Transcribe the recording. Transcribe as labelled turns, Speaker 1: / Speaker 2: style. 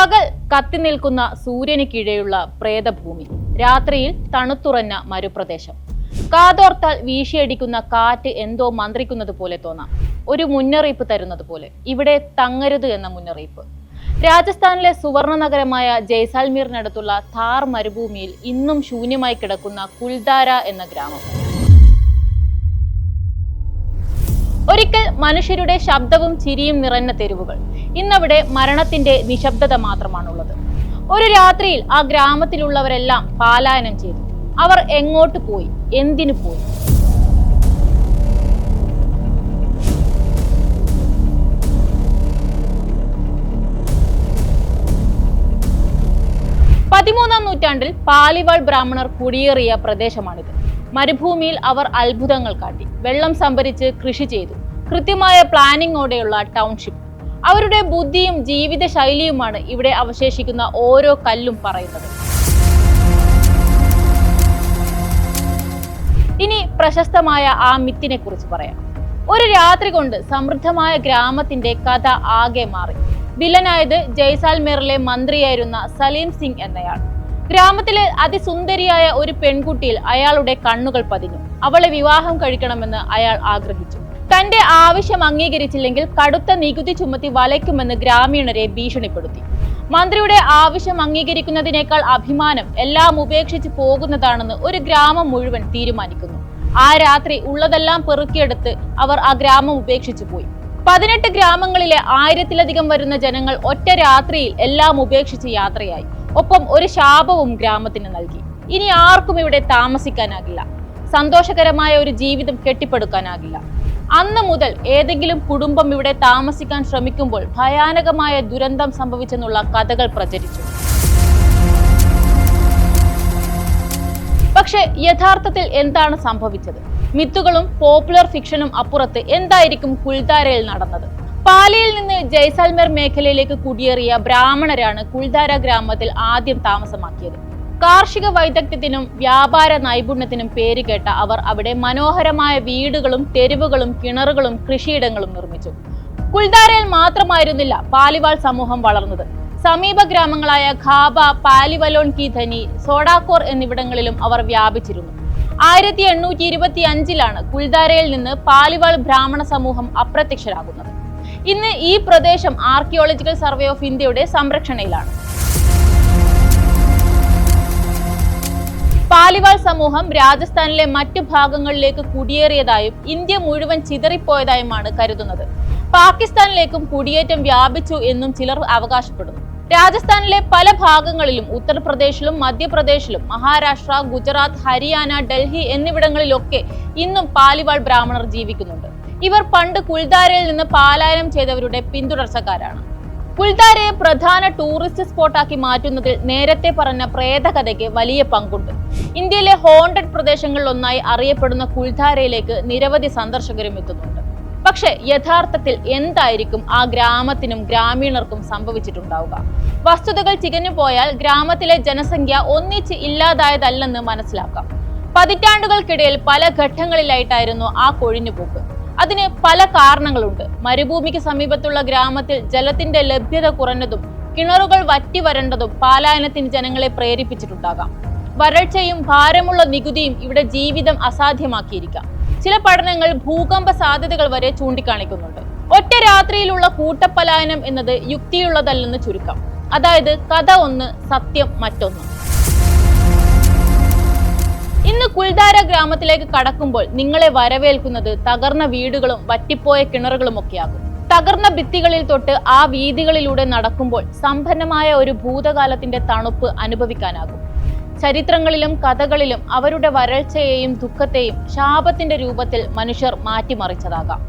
Speaker 1: പകൽ കത്തിനിൽക്കുന്ന സൂര്യന് കീഴെയുള്ള പ്രേതഭൂമി. രാത്രിയിൽ തണുത്തുറഞ്ഞ മരുപ്രദേശം. കാതോർത്താൽ വീശിയടിക്കുന്ന കാറ്റ് എന്തോ മന്ത്രിക്കുന്നത് പോലെ തോന്നാം. ഒരു മുന്നറിയിപ്പ് തരുന്നത് പോലെ. ഇവിടെ തങ്ങരുത് എന്ന മുന്നറിയിപ്പ്. രാജസ്ഥാനിലെ സുവർണ നഗരമായ ജയ്സാൽമീറിനടുത്തുള്ള ഥാർ മരുഭൂമിയിൽ ഇന്നും ശൂന്യമായി കിടക്കുന്ന കുൽദാര എന്ന ഗ്രാമം. ഒരിക്കൽ മനുഷ്യരുടെ ശബ്ദവും ചിരിയും നിറഞ്ഞ തെരുവുകൾ. ഇന്നവിടെ മരണത്തിന്റെ നിശബ്ദത മാത്രമാണുള്ളത്. ഒരു രാത്രിയിൽ ആ ഗ്രാമത്തിലുള്ളവരെല്ലാം പാലായനം ചെയ്തു. അവർ എങ്ങോട്ട് പോയി? എന്തിനു പോയി? പതിമൂന്നാം നൂറ്റാണ്ടിൽ പാലിവാൾ ബ്രാഹ്മണർ കുടിയേറിയ പ്രദേശമാണിത്. മരുഭൂമിയിൽ അവർ അത്ഭുതങ്ങൾ കാട്ടി. വെള്ളം സംഭരിച്ച് കൃഷി ചെയ്തു. കൃത്യമായ പ്ലാനിങ്ങോടെയുള്ള ടൗൺഷിപ്പ് അവരുടെ ബുദ്ധിയും ജീവിത ശൈലിയുമാണ് ഇവിടെ അവശേഷിക്കുന്ന ഓരോ കല്ലും പറയുന്നത്. ഇനി പ്രശസ്തമായ ആ മിത്തിനെ കുറിച്ച് പറയാം. ഒരു രാത്രി കൊണ്ട് സമൃദ്ധമായ ഗ്രാമത്തിന്റെ കഥ ആകെ മാറി. വില്ലനായത് ജയ്സാൽമേറിലെ മന്ത്രിയായിരുന്ന സലീം സിംഗ് എന്നയാൾ. ഗ്രാമത്തിലെ അതിസുന്ദരിയായ ഒരു പെൺകുട്ടിയിൽ അയാളുടെ കണ്ണുകൾ പതിഞ്ഞു. അവളെ വിവാഹം കഴിക്കണമെന്ന് അയാൾ ആഗ്രഹിച്ചു. തന്റെ ആവശ്യം അംഗീകരിച്ചില്ലെങ്കിൽ കടുത്ത നികുതി ചുമത്തി വലയ്ക്കുമെന്ന് ഗ്രാമീണരെ ഭീഷണിപ്പെടുത്തി. മന്ത്രിയുടെ ആവശ്യം അംഗീകരിക്കുന്നതിനേക്കാൾ അഭിമാനം എല്ലാം ഉപേക്ഷിച്ച് പോകുന്നതാണെന്ന് ഒരു ഗ്രാമം മുഴുവൻ തീരുമാനിക്കുന്നു. ആ രാത്രി ഉള്ളതെല്ലാം പെറുക്കിയെടുത്ത് അവർ ആ ഗ്രാമം ഉപേക്ഷിച്ചു പോയി. പതിനെട്ട് ഗ്രാമങ്ങളിലെ ആയിരത്തിലധികം വരുന്ന ജനങ്ങൾ ഒറ്റ രാത്രിയിൽ എല്ലാം ഉപേക്ഷിച്ച് യാത്രയായി. ഒപ്പം ഒരു ശാപവും ഗ്രാമത്തിന് നൽകി. ഇനി ആർക്കും ഇവിടെ താമസിക്കാനാകില്ല. സന്തോഷകരമായ ഒരു ജീവിതം കെട്ടിപ്പടുക്കാനാകില്ല. അന്ന് മുതൽ ഏതെങ്കിലും കുടുംബം ഇവിടെ താമസിക്കാൻ ശ്രമിക്കുമ്പോൾ ഭയാനകമായ ദുരന്തം സംഭവിച്ചെന്നുള്ള കഥകൾ പ്രചരിച്ചു. പക്ഷെ യഥാർത്ഥത്തിൽ എന്താണ് സംഭവിച്ചത്? മിത്തുകളും പോപ്പുലർ ഫിക്ഷനും അപ്പുറത്ത് എന്തായിരിക്കും കുൽധാരയിൽ നടന്നത്? പാലിയിൽ നിന്ന് ജയ്സാൽമേർ മേഖലയിലേക്ക് കുടിയേറിയ ബ്രാഹ്മണരാണ് കുൽധാര ഗ്രാമത്തിൽ ആദ്യം താമസമാക്കിയത്. കാർഷിക വൈദഗ്ധ്യത്തിനും വ്യാപാര നൈപുണ്യത്തിനും പേരുകേട്ട അവർ അവിടെ മനോഹരമായ വീടുകളും തെരുവുകളും കിണറുകളും കൃഷിയിടങ്ങളും നിർമ്മിച്ചു. കുൽധാരയിൽ മാത്രമായിരുന്നില്ല പാലിവാൾ സമൂഹം വളർന്നത്. സമീപ ഗ്രാമങ്ങളായ ഖാബ പാലിവലോൺ കി ധനി സോഡാക്കോർ എന്നിവിടങ്ങളിലും അവർ വ്യാപിച്ചിരുന്നു. ആയിരത്തി എണ്ണൂറ്റി ഇരുപത്തി അഞ്ചിലാണ് കുൽധാരയിൽ നിന്ന് പാലിവാൾ ബ്രാഹ്മണ സമൂഹം അപ്രത്യക്ഷരാകുന്നത്. ഇന്ന് ഈ പ്രദേശം ആർക്കിയോളജിക്കൽ സർവേ ഓഫ് ഇന്ത്യയുടെ സംരക്ഷണയിലാണ്. പാലിവാൾ സമൂഹം രാജസ്ഥാനിലെ മറ്റു ഭാഗങ്ങളിലേക്ക് കുടിയേറിയതായും ഇന്ത്യ മുഴുവൻ ചിതറിപ്പോയതായുമാണ് കരുതുന്നത്. പാകിസ്ഥാനിലേക്കും കുടിയേറ്റം വ്യാപിച്ചു എന്നും ചിലർ അവകാശപ്പെടുന്നു. രാജസ്ഥാനിലെ പല ഭാഗങ്ങളിലും ഉത്തർപ്രദേശിലും മധ്യപ്രദേശിലും മഹാരാഷ്ട്ര ഗുജറാത്ത് ഹരിയാന ഡൽഹി എന്നിവിടങ്ങളിലൊക്കെ ഇന്നും പാലിവാൾ ബ്രാഹ്മണർ ജീവിക്കുന്നുണ്ട്. ഇവർ പണ്ട് കുൽധാരയിൽ നിന്ന് പാലായനം ചെയ്തവരുടെ പിന്തുടർച്ചക്കാരാണ്. കുൽധാരയെ പ്രധാന ടൂറിസ്റ്റ് സ്പോട്ടാക്കി മാറ്റുന്നതിൽ നേരത്തെ പറഞ്ഞ പ്രേതകഥയ്ക്ക് വലിയ പങ്കുണ്ട്. ഇന്ത്യയിലെ ഹോണ്ടഡ് പ്രദേശങ്ങളിൽ ഒന്നായി അറിയപ്പെടുന്ന കുൽധാരയിലേക്ക് നിരവധി സന്ദർശകരും എത്തുന്നുണ്ട്. പക്ഷെ യഥാർത്ഥത്തിൽ എന്തായിരിക്കും ആ ഗ്രാമത്തിനും ഗ്രാമീണർക്കും സംഭവിച്ചിട്ടുണ്ടാവുക? വസ്തുതകൾ ചികഞ്ഞു പോയാൽ ഗ്രാമത്തിലെ ജനസംഖ്യ ഒന്നിച്ച് ഇല്ലാതായതല്ലെന്ന് മനസ്സിലാക്കാം. പതിറ്റാണ്ടുകൾക്കിടയിൽ പല ഘട്ടങ്ങളിലായിട്ടായിരുന്നു ആ കൊഴിഞ്ഞുപോക്ക്. അതിന് പല കാരണങ്ങളുണ്ട്. മരുഭൂമിക്ക് സമീപത്തുള്ള ഗ്രാമത്തിൽ ജലത്തിന്റെ ലഭ്യത കുറഞ്ഞതും കിണറുകൾ വറ്റി വരണ്ടതും പാലായനത്തിന് ജനങ്ങളെ പ്രേരിപ്പിച്ചിട്ടുണ്ടാകാം. വരൾച്ചയും ഭാരമുള്ള നികുതിയും ഇവിടെ ജീവിതം അസാധ്യമാക്കിയിരിക്കാം. ചില പഠനങ്ങൾ ഭൂകമ്പ സാധ്യതകൾ വരെ ചൂണ്ടിക്കാണിക്കുന്നുണ്ട്. ഒറ്റ രാത്രിയിലുള്ള കൂട്ടപ്പലായനം എന്നത് യുക്തിയുള്ളതല്ലെന്ന് ചുരുക്കം. അതായത് കഥ ഒന്ന് സത്യം മറ്റൊന്ന്. ഇന്ന് കുൽദാര ഗ്രാമത്തിലേക്ക് കടക്കുമ്പോൾ നിങ്ങളെ വരവേൽക്കുന്നത് തകർന്ന വീടുകളും വറ്റിപ്പോയ കിണറുകളും ഒക്കെയാകും. തകർന്ന ഭിത്തികളിൽ തൊട്ട് ആ വീതികളിലൂടെ നടക്കുമ്പോൾ സമ്പന്നമായ ഒരു ഭൂതകാലത്തിന്റെ തണുപ്പ് അനുഭവിക്കാനാകും. ചരിത്രങ്ങളിലും കഥകളിലും അവരുടെ വരൾച്ചയെയും ദുഃഖത്തെയും ശാപത്തിന്റെ രൂപത്തിൽ മനുഷ്യർ മാറ്റിമറിച്ചതാകാം.